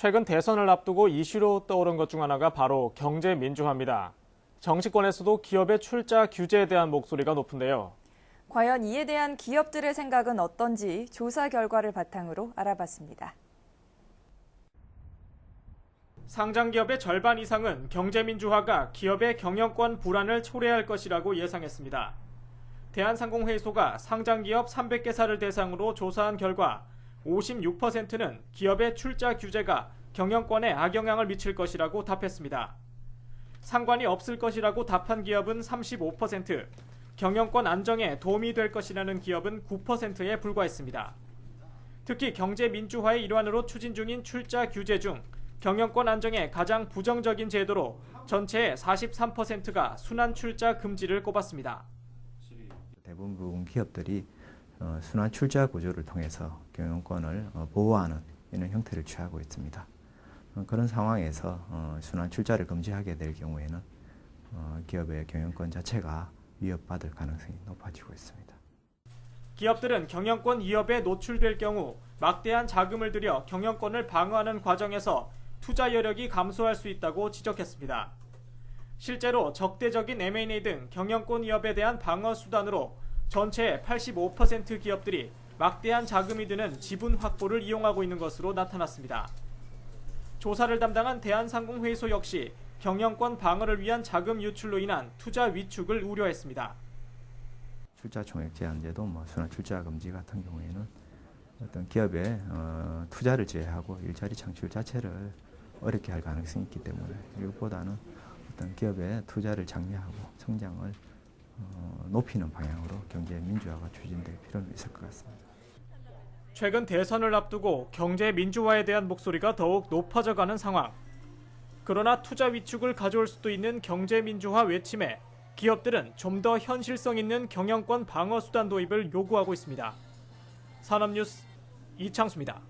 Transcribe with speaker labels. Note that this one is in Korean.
Speaker 1: 최근 대선을 앞두고 이슈로 떠오른 것 중 하나가 바로 경제 민주화입니다. 정치권에서도 기업의 출자 규제에 대한 목소리가 높은데요.
Speaker 2: 과연 이에 대한 기업들의 생각은 어떤지 조사 결과를 바탕으로 알아봤습니다.
Speaker 1: 상장 기업의 절반 이상은 경제 민주화가 기업의 경영권 불안을 초래할 것이라고 예상했습니다. 대한상공회의소가 상장 기업 300개사를 대상으로 조사한 결과 56%는 기업의 출자 규제가 경영권에 악영향을 미칠 것이라고 답했습니다. 상관이 없을 것이라고 답한 기업은 35%, 경영권 안정에 도움이 될 것이라는 기업은 9%에 불과했습니다. 특히 경제 민주화의 일환으로 추진 중인 출자 규제 중 경영권 안정에 가장 부정적인 제도로 전체의 43%가 순환 출자 금지를 꼽았습니다.
Speaker 3: 대부분 기업들이 어, 순환 출자 구조를 통해서 경영권을 어, 보호하는 이런 형태를 취하고 있습니다. 어, 그런 상황에서 어, 순환 출자를 금지하게 될 경우에는 어, 기업의 경영권 자체가 위협받을 가능성이 높아지고 있습니다.
Speaker 1: 기업들은 경영권 위협에 노출될 경우 막대한 자금을 들여 경영권을 방어하는 과정에서 투자 여력이 감소할 수 있다고 지적했습니다. 실제로 적대적인 M&A 등 경영권 위협에 대한 방어 수단으로 전체의 85% 기업들이 막대한 자금이 드는 지분 확보를 이용하고 있는 것으로 나타났습니다. 조사를 담당한 대한상공회의소 역시 경영권 방어를 위한 자금 유출로 인한 투자 위축을 우려했습니다.
Speaker 3: 출자 총액 제한제도 뭐 순환 출자 금지 같은 경우에는 어떤 기업의 어, 투자를 제외하고 일자리 창출 자체를 어렵게 할 가능성이 있기 때문에 이것보다는 어떤 기업의 투자를 장려하고 성장을 어, 높이는 방향으로 경제 민주화가 추진될 필요는 있을 것 같습니다.
Speaker 1: 최근 대선을 앞두고 경제 민주화에 대한 목소리가 더욱 높아져가는 상황. 그러나 투자 위축을 가져올 수도 있는 경제 민주화 외침에 기업들은 좀 더 현실성 있는 경영권 방어 수단 도입을 요구하고 있습니다. 산업뉴스 이창수입니다.